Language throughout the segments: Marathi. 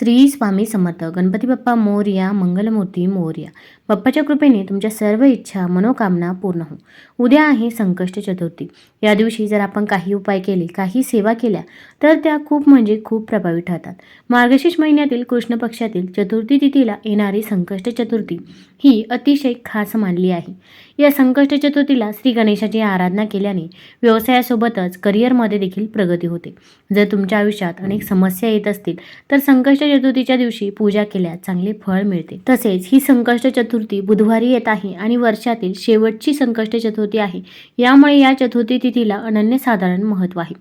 श्री स्वामी समर्थ. गणपती बाप्पा मोर्या मंगलमूर्ती मोर्या. बाप्पाच्या कृपेने तुमच्या सर्व इच्छा मनोकामना पूर्ण हो उद्या आहे संकष्ट चतुर्थी. या दिवशी जर आपण काही उपाय केले काही सेवा केल्या तर त्या खूप म्हणजे खूप प्रभावी ठरतात. मार्गशीर्ष महिन्यातील कृष्ण पक्षातील चतुर्थी तिथीला येणारी संकष्ट चतुर्थी ही अतिशय खास मानली आहे. या संकष्ट चतुर्थीला श्री गणेशाची आराधना केल्याने व्यवसायासोबतच करिअरमध्ये देखील प्रगती होते. जर तुमच्या आयुष्यात अनेक समस्या येत असतील तर संकष्ट चतुर्थीच्या दिवशी पूजा केल्यास चांगले फळ मिळते. तसेच ही संकष्ट चतुर्थी बुधवारी येत आहे आणि वर्षातील शेवटची संकष्ट चतुर्थी आहे. यामुळे या चतुर्थी तिथीला अनन्यसाधारण महत्त्व आहे.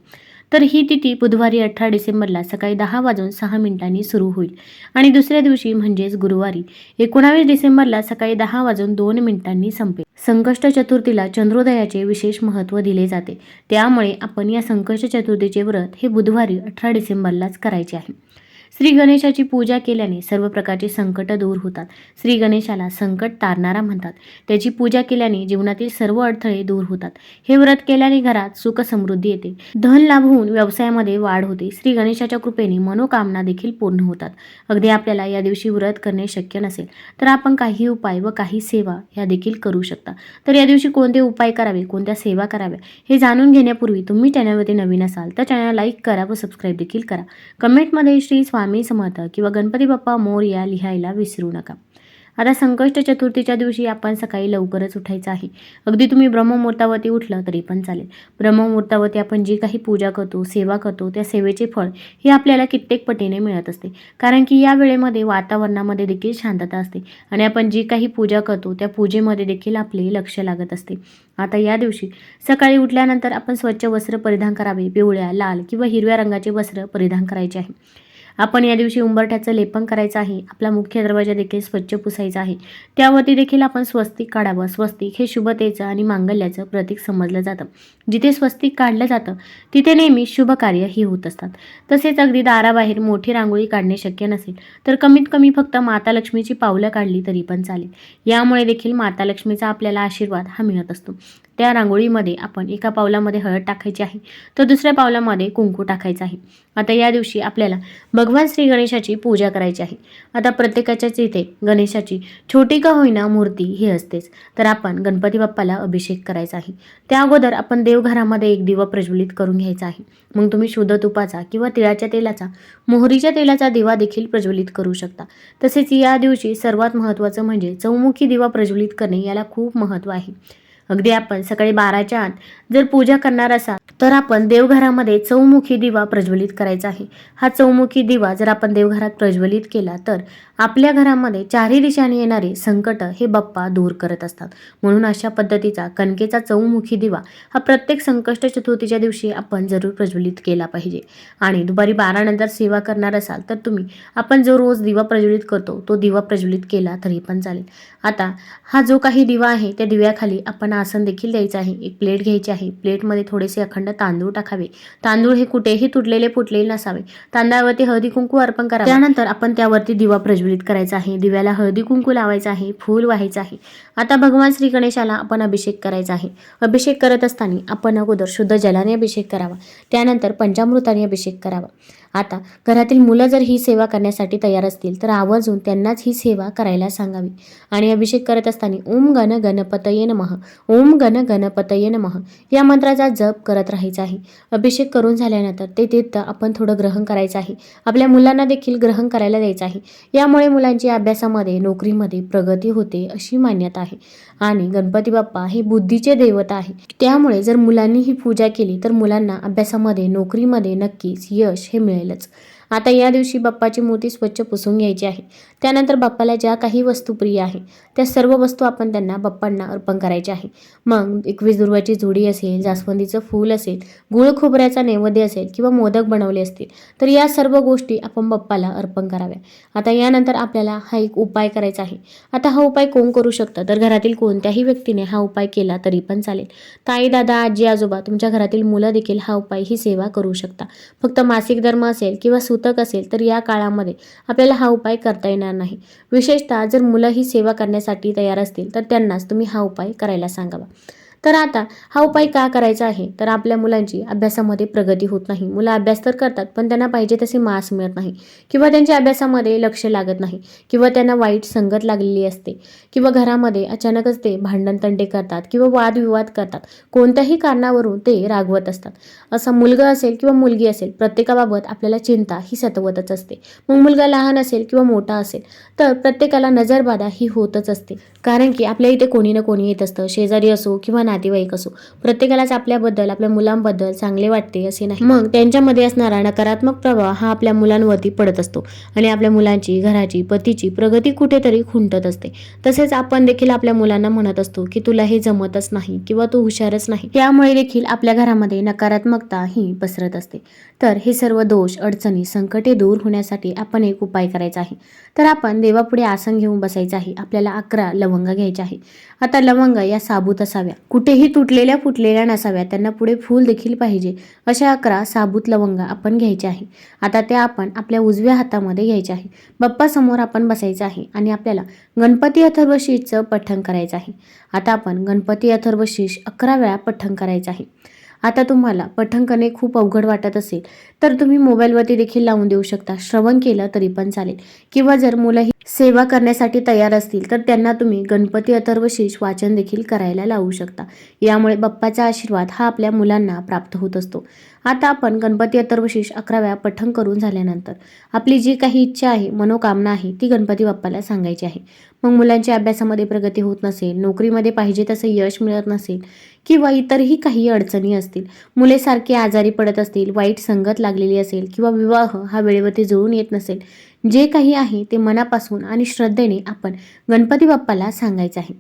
तर ही तिथी बुधवारी अठरा डिसेंबरला सकाळी दहा वाजून सहा मिनिटांनी सुरू होईल. आणि दुसऱ्या दिवशी म्हणजेच गुरुवारी एकोणावीस डिसेंबरला सकाळी दहा वाजून दोन मिनिटांनी संपेल. संकष्ट चतुर्थीला चंद्रोदयाचे विशेष महत्त्व दिले जाते. त्यामुळे आपण या संकष्ट चतुर्थीचे व्रत हे बुधवारी अठरा डिसेंबरलाच करायचे आहे. श्री गणेशाची पूजा केल्याने सर्व प्रकारचे संकट दूर होतात. श्री गणेशाला संकट तारणारा म्हणतात. त्याची पूजा केल्याने जीवनातील सर्व अडथळे दूर होतात. हे व्रत केल्याने घरात सुख समृद्धी येते. धन लाभ होऊन व्यवसायामध्ये वाढ होते. श्री गणेशाच्या कृपेने मनोकामना देखील पूर्ण होतात. अगदी आपल्याला या दिवशी व्रत करणे शक्य नसेल तर आपण काही उपाय व काही सेवा ह्या देखील करू शकता. तर या दिवशी कोणते उपाय करावे कोणत्या सेवा कराव्या हे जाणून घेण्यापूर्वी तुम्ही चॅनलवरती नवीन असाल तर चॅनल लाईक करा व सबस्क्राईब देखील करा. कमेंटमध्ये श्री स्वामी समर्थ किंवा गणपती बाप्पा मोरया लिहायला विसरू नका. आता संकष्ट चतुर्थीच्या दिवशी आपण सकाळी लवकरच उठायचं आहे. अगदी तुम्ही ब्रह्ममुहूर्तावरती उठलं तरी पण चालेल. ब्रह्ममुहूर्तावरती आपण जी काही पूजा करतो सेवा करतो त्या सेवेचे फळ हे आपल्याला कित्येक पटीने मिळत असते. कारण की या वेळेमध्ये वातावरणामध्ये देखील शांतता असते आणि आपण जी काही पूजा करतो त्या पूजेमध्ये देखील आपले लक्ष लागत असते. आता या दिवशी सकाळी उठल्यानंतर आपण स्वच्छ वस्त्र परिधान करावे पिवळ्या लाल किंवा हिरव्या रंगाचे वस्त्र परिधान करायचे आहे. आपण या दिवशी उंबरठ्याचं लेपन करायचं आहे. आपला मुख्य दरवाजा देखील स्वच्छ पुसायचा आहे. त्यावरती देखील आपण स्वस्तिक काढावं. स्वस्तिक हे शुभतेचं आणि मांगल्याचं प्रतीक समजलं जातं. जिथे स्वस्तिक काढलं जातं तिथे नेहमी शुभ कार्य ही होत असतात. तसेच अगदी दाराबाहेर मोठी रांगोळी काढणे शक्य नसेल तर कमीत कमी फक्त माता लक्ष्मीची पावलं काढली तरी पण चालेल. यामुळे देखील माता लक्ष्मीचा आपल्याला आशीर्वाद हा मिळत असतो. त्या रांगोळीमध्ये आपण एका पावलामध्ये हळद टाकायची आहे तर दुसऱ्या पावलामध्ये कुंकू टाकायचं आहे. आता या दिवशी आपल्याला भगवान श्री गणेशाची पूजा करायची आहे. आता प्रत्येकाच्याच इथे गणेशाची छोटी का होईना मूर्ती ही असतेच. तर आपण गणपती बाप्पाला अभिषेक करायचा आहे. त्या अगोदर आपण देवघरामध्ये एक दिवा प्रज्वलित करून घ्यायचा आहे. मग तुम्ही शुद्ध तुपाचा किंवा तिळाच्या तेलाचा मोहरीच्या तेलाचा दिवा देखील प्रज्वलित करू शकता. तसेच या दिवशी सर्वात महत्त्वाचं म्हणजे चौमुखी दिवा प्रज्वलित करणे याला खूप महत्त्व आहे. अगदी आपण सकाळी बाराच्या आत जर पूजा करणार असाल तर आपण देवघरामध्ये चौमुखी दिवा प्रज्वलित करायचा आहे. हा चौमुखी दिवा जर आपण देवघरात प्रज्वलित केला तर आपल्या घरामध्ये चारही दिशाने येणारे संकट हे बाप्पा दूर करत असतात. म्हणून अशा पद्धतीचा कणकेचा चौमुखी दिवा हा प्रत्येक संकष्ट चतुर्थीच्या दिवशी आपण जरूर प्रज्वलित केला पाहिजे. आणि दुपारी बारानंतर सेवा करणार असाल तर तुम्ही आपण जो रोज दिवा प्रज्वलित करतो तो दिवा प्रज्वलित केला तरी पण चालेल. आता हा जो काही दिवा आहे त्या दिव्याखाली आपण आसन देखील द्यायचं आहे. एक प्लेट घ्यायची आहे. प्लेटमध्ये थोडेसे अखंड तांदूळ टाकावे. तांदूळ हे कुठेही तुटलेले फुटलेले नसावे. तांदळावरती हळदी कुंकू अर्पण करा त्यानंतर आपण त्यावरती दिवा प्रज्वलित करायचा आहे. दिव्याला हळदी कुंकू लावायचा आहे. फूल व्हायचं आहे. आता भगवान श्री गणेशाला आपण अभिषेक करायचा आहे. अभिषेक करत असताना आपण अगोदर शुद्ध जलाने अभिषेक करावा. त्यानंतर पंचामृताने अभिषेक करावा. आता घरातील मुलं जर ही सेवा करण्यासाठी तयार असतील तर आवर्जून त्यांनाच ही सेवा करायला सांगावी. आणि अभिषेक करत असताना ओम गण गणपतये नमः ओम गण गणपतये नमः या मंत्राचा जप करत राहायचा आहे. अभिषेक करून झाल्यानंतर ते तीर्थ आपण थोडं ग्रहण करायचं आहे. आपल्या मुलांना देखील ग्रहण करायला द्यायचं आहे. यामुळे मुलांची अभ्यासामध्ये नोकरीमध्ये प्रगती होते अशी मान्यता आहे. आणि गणपती बाप्पा हे बुद्धीचे दैवत आहे. त्यामुळे जर मुलांनी ही पूजा केली तर मुलांना अभ्यासामध्ये नोकरीमध्ये नक्कीच यश हे मिळेलच आता या दिवशी बाप्पाची मूर्ती स्वच्छ पुसून घ्यायची आहे. त्यानंतर बाप्पाला ज्या काही वस्तू प्रिय आहे त्या सर्व वस्तू आपण त्यांना बाप्पांना अर्पण करायच्या आहे. मग एकवीस दुर्वाची जुडी असेल जास्वंदीचं फूल असेल गुळ खोबऱ्याचा नैवेद्य असेल किंवा मोदक बनवले असतील तर या सर्व गोष्टी आपण बाप्पाला अर्पण कराव्या. आता यानंतर आपल्याला हा एक उपाय करायचा आहे. आता हा उपाय कोण करू शकतं? तर घरातील कोणत्याही व्यक्तीने हा उपाय केला तरी पण चालेल. ताई दादा आजी आजोबा तुमच्या घरातील मुलं देखील हा उपाय ही सेवा करू शकता. फक्त मासिक धर्म असेल किंवा सूतक असेल तर या काळामध्ये आपल्याला हा उपाय करता येणार नाही. विशेषतः जर मुलं ही सेवा करण्यासाठी तयार असतील तर त्यांनाच तुम्ही हा उपाय करायला सांगावा. तर आता हा उपाय का करायचा आहे? तर आपल्या मुलांची अभ्यासामध्ये प्रगती होत नाही. मुलं अभ्यास तर करतात पण त्यांना पाहिजे तसे मार्क्स मिळत नाही. किंवा त्यांच्या अभ्यासामध्ये लक्ष लागत नाही. किंवा त्यांना वाईट संगत लागलेली असते. किंवा घरामध्ये अचानकच ते भांडण तंडे करतात किंवा वादविवाद करतात. कोणत्याही कारणावरून ते रागवत असतात. असा मुलगा असेल किंवा मुलगी असेल प्रत्येकाबाबत आपल्याला चिंता ही सतवतच असते. मग मुलगा लहान असेल किंवा मोठा असेल तर प्रत्येकाला नजरबाधा ही होतच असते. कारण की आपल्या इथे कोणी ना कोणी येत असतं. शेजारी असो किंवा नातेवाईक असो. प्रत्येकालाच आपल्याबद्दल आपल्या मुलांबद्दल चांगले वाटते असे नाही. मग त्यांच्यामध्ये असणारा नकारात्मक प्रभाव हा आपल्या मुलांवरती पडत असतो आणि आपल्या मुलांची घराची पतीची प्रगती कुठेतरी खुंटत असते. तसेच आपण देखील आपल्या मुलांना म्हणत असतो की तुला हे जमतच नाही किंवा तू हुशारच नाही. त्यामुळे देखील आपल्या घरामध्ये नकारात्मकता ही पसरत असते. तर हे सर्व दोष अडचणी संकटे दूर होण्यासाठी आपण एक उपाय करायचा आहे. तर आपण देवापुढे आसन घेऊन बसायचं आहे. आपल्याला अकरा लवंग घ्यायचे आहे. आता लवंग या साबूत असाव्या. कुठेही तुटलेल्या फुटलेल्या नसाव्या त्यांना पुढे फूल देखील पाहिजे अशा अकरा साबूत लवंगा आपण घ्यायचे आहे. आता त्या आपण आपल्या उजव्या हातामध्ये घ्यायचे आहे. बाप्पा समोर आपण बसायचं आहे आणि आपल्याला गणपती अथर्वशीषचं पठण करायचं आहे. आता आपण गणपती अथर्वशीष अकरा वेळा पठण करायचं आहे. आता तुम्हाला पठन करणे खूप अवघड वाटत असेल तर तुम्ही मोबाईलवरती देखील लावून देऊ शकता. श्रवण केलं तरी पण चालेल. किंवा जर मुलं ही सेवा करण्यासाठी तयार असतील तर त्यांना तुम्ही गणपती अथर्वशीष वाचन देखील करायला लावू शकता. यामुळे बाप्पाचा आशीर्वाद हा आपल्या मुलांना प्राप्त होत असतो. आता आपण गणपती अथर्वशीष अकरा वेळा पठण करून झाल्यानंतर आपली जी काही इच्छा आहे मनोकामना आहे ती गणपती बाप्पाला सांगायची आहे. मग मुलांच्या अभ्यासामध्ये प्रगती होत नसेल नोकरीमध्ये पाहिजे तसं यश मिळत नसेल किंवा इतरही काही अडचणी असतील. मुले सारखे आजारी पडत असतील वाईट संगत लागलेली असेल किंवा विवाह हा वेळेवरती जुळून येत नसेल जे काही आहे ते मनापासून आणि श्रद्धेने आपण गणपती बाप्पाला सांगायचं आहे.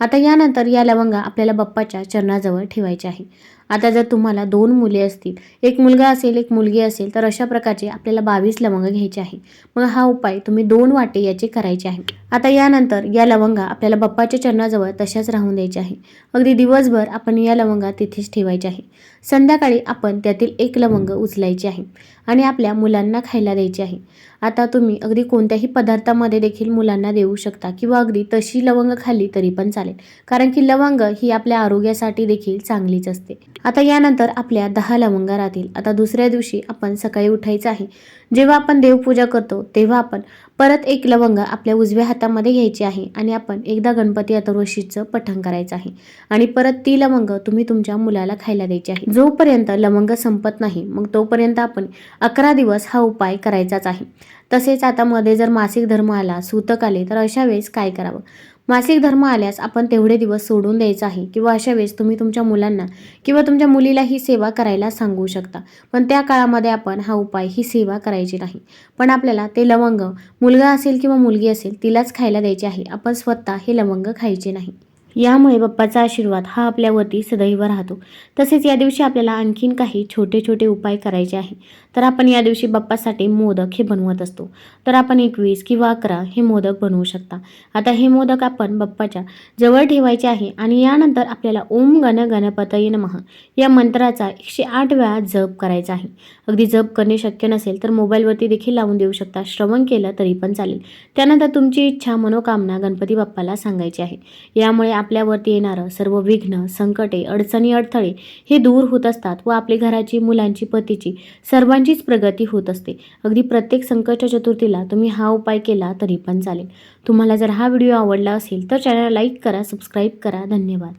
आता यानंतर या लवंगा आपल्याला बाप्पाच्या चरणाजवळ ठेवायचे आहे. आता जर तुम्हाला दोन मुले असतील एक मुलगा असेल एक मुलगी असेल तर अशा प्रकारचे आपल्याला बावीस लवंग घ्यायचे आहे. मग हा उपाय तुम्ही दोन वाटे याचे करायचे आहे. आता यानंतर या लवंगा आपल्याला बाप्पाच्या चरणाजवळ तशाच राहून द्यायच्या आहे. अगदी दिवसभर आपण या लवंगा तिथेच ठेवायचे आहे. संध्याकाळी आपण त्यातील एक लवंग उचलायचे आहे आणि आपल्या मुलांना खायला द्यायचे आहे. आता तुम्ही अगदी कोणत्याही पदार्थामध्ये देखील मुलांना देऊ शकता किंवा अगदी तशी लवंग खाल्ली तरी पण चालेल. कारण की लवंग ही आपल्या आरोग्यासाठी देखील चांगलीच असते. आता यानंतर आपल्या दहा लवंगा राहतील. आता दुसऱ्या दिवशी आपण सकाळी उठायचं आहे. जेव्हा आपण देवपूजा करतो तेव्हा आपण परत एक लवंग आपल्या उजव्या हातामध्ये घ्यायची आहे आणि आपण एकदा गणपती अथर्वशीचं पठण करायचं आहे. आणि परत ती लवंग तुम्ही तुमच्या मुलाला खायला द्यायची आहे. जोपर्यंत लवंग संपत नाही मग तोपर्यंत आपण अकरा दिवस हा उपाय करायचाच आहे. तसेच आता मध्ये जर मासिक धर्म आला सूतक आले तर अशा वेळेस काय करावं? मासिक धर्म आल्यास आपण तेवढे दिवस सोडून द्यायचं आहे किंवा अशा वेळेस तुम्ही तुमच्या मुलांना किंवा तुमच्या मुलीला ही सेवा करायला सांगू शकता. पण त्या काळामध्ये आपण हा उपाय ही सेवा करायची नाही. पण आपल्याला ते लवंग मुलगा असेल किंवा मुलगी असेल तिलाच खायला द्यायचे आहे. आपण स्वतः हे लवंग खायचे नाही. यामुळे बाप्पाचा आशीर्वाद हा आपल्यावरती सदैव राहतो. तसेच या दिवशी आपल्याला आणखीन काही छोटे छोटे उपाय करायचे आहे. तर आपण या दिवशी बाप्पासाठी मोदक हे बनवत असतो. तर आपण एकवीस किंवा अकरा हे मोदक बनवू शकता. आता हे मोदक आपण बाप्पाच्या जवळ ठेवायचे आहे आणि यानंतर आपल्याला ओम गण गणपतये नमः या मंत्राचा एकशे आठ वेळा जप करायचा आहे. अगदी जप करणे शक्य नसेल तर मोबाईलवरती देखील लावून देऊ शकता. श्रवण केलं तरी पण चालेल. त्यानंतर तुमची इच्छा मनोकामना गणपती बाप्पाला सांगायची आहे. यामुळे आपल्यावरती येणारं सर्व विघ्न संकटे अडचणी अडथळे हे दूर होत असतात व आपली घराची मुलांची पतीची सर्वांचीच प्रगती होत असते. अगदी प्रत्येक संकट चतुर्थीला तुम्ही हा उपाय केला तरी पण चालेल. तुम्हाला जर हा व्हिडिओ आवडला असेल तर चॅनल लाईक करा सबस्क्राईब करा. धन्यवाद.